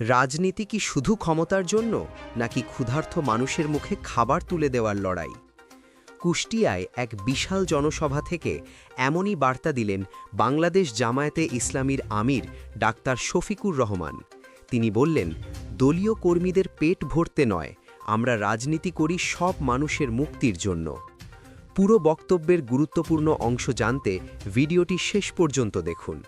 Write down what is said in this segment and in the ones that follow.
রাজনীতি কি শুধু ক্ষমতার জন্য, নাকি ক্ষুধার্ত মানুষের মুখে খাবার তুলে দেওয়ার লড়াই? কুষ্টিয়ায় এক বিশাল জনসভা থেকে এমনই বার্তা দিলেন বাংলাদেশ জামায়াতে ইসলামীর আমির ডাক্তার শফিকুর রহমান। তিনি বললেন, দলীয় কর্মীদের পেট ভরতে নয়, আমরা রাজনীতি করি সব মানুষের মুক্তির জন্য। পুরো বক্তব্যের গুরুত্বপূর্ণ অংশ জানতে ভিডিওটি শেষ পর্যন্ত দেখুন।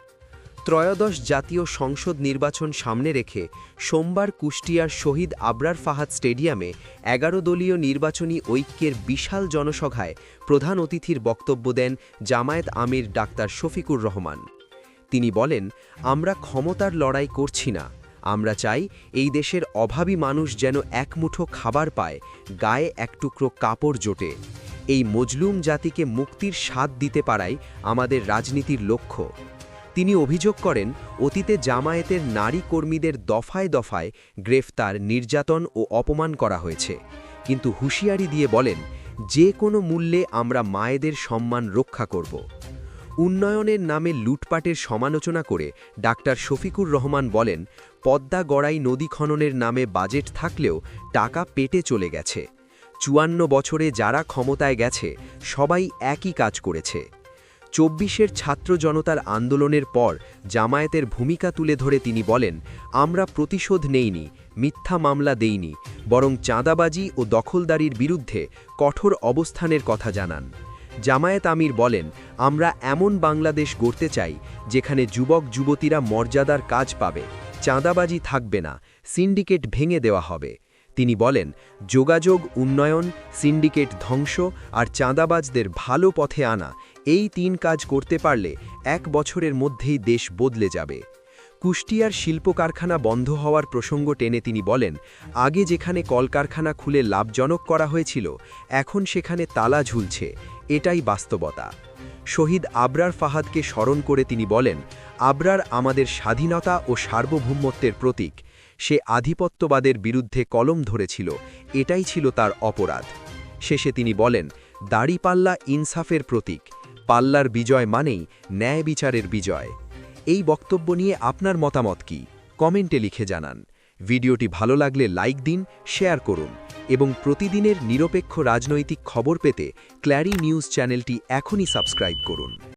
ত্রয়োদশ জাতীয় সংসদ নির্বাচন সামনে রেখে সোমবার কুষ্টিয়ার শহীদ আবরার ফাহাদ স্টেডিয়ামে এগারো দলীয় নির্বাচনী ঐক্যের বিশাল জনসভায় প্রধান অতিথির বক্তব্য দেন জামায়াত আমির ডাক্তার শফিকুর রহমান। তিনি বলেন, আমরা ক্ষমতার লড়াই করছি না। আমরা চাই এই দেশের অভাবী মানুষ যেন এক মুঠো খাবার পায়, গায়ে এক টুকরো কাপড় জোটে। এই মজলুম জাতিকে মুক্তির স্বাদ দিতে পারাই আমাদের রাজনীতির লক্ষ্য। তিনি অভিযোগ করেন, অতীতে জামায়াতের নারী কর্মীদের দফায় দফায় গ্রেফতার, নির্যাতন ও অপমান করা হয়েছে। কিন্তু হুঁশিয়ারি দিয়ে বলেন, যে কোনো মূল্যে আমরা মায়েদের সম্মান রক্ষা করব। উন্নয়নের নামে লুটপাটের সমালোচনা করে ডাক্তার শফিকুর রহমান বলেন, পদ্মা গড়াই নদী খননের নামে বাজেট থাকলেও টাকা পেটে চলে গেছে। চুয়ান্ন বছরে যারা ক্ষমতায় গেছে, সবাই একই কাজ করেছে। চব্বিশের ছাত্র জনতার আন্দোলনের পর জামায়াতের ভূমিকা তুলে ধরে তিনি বলেন, আমরা প্রতিশোধ নেইনি, মিথ্যা মামলা দেইনি, বরং চাঁদাবাজি ও দখলদারির বিরুদ্ধে কঠোর অবস্থানের কথা জানান। জামায়াত আমির বলেন, আমরা এমন বাংলাদেশ গড়তে চাই, যেখানে যুবক, যুবতীরা মর্যাদার কাজ পাবে, চাঁদাবাজি থাকবে না, সিন্ডিকেট ভেঙে দেওয়া হবে। তিনি বলেন, যোগাযোগ, উন্নয়ন, সিন্ডিকেট ধ্বংস আর চাঁদাবাজদের ভালো পথে আনা এই তিন কাজ করতে পারলে এক বছরের মধ্যেই দেশ বদলে যাবে। কুষ্টিয়ার শিল্প কারখানা বন্ধ হওয়ার প্রসঙ্গ টেনে তিনি বলেন, আগে যেখানে কলকারখানা খুলে লাভজনক করা হয়েছিল, এখন সেখানে তালা ঝুলছে, এটাই বাস্তবতা। শহীদ আবরার ফাহাদকে স্মরণ করে তিনি বলেন, আবরার আমাদের স্বাধীনতা ও সার্বভৌমত্বের প্রতীক, সে আধিপত্যবাদের বিরুদ্ধে কলম ধরেছিল, এটাই ছিল তার অপরাধ। শেষে তিনি বলেন, দাড়িপাল্লা ইনসাফের প্রতীক পাল্লার বিজয় মানেই ন্যায় বিচারের বিজয়। এই বক্তব্য নিয়ে আপনার মতামত কি? কমেন্টে লিখে জানান। ভিডিওটি ভালো লাগলে লাইক দিন, শেয়ার করুন এবং প্রতিদিনের নিরপেক্ষ রাজনৈতিক খবর পেতে ক্ল্যারি নিউজ চ্যানেলটি এখনই সাবস্ক্রাইব করুন।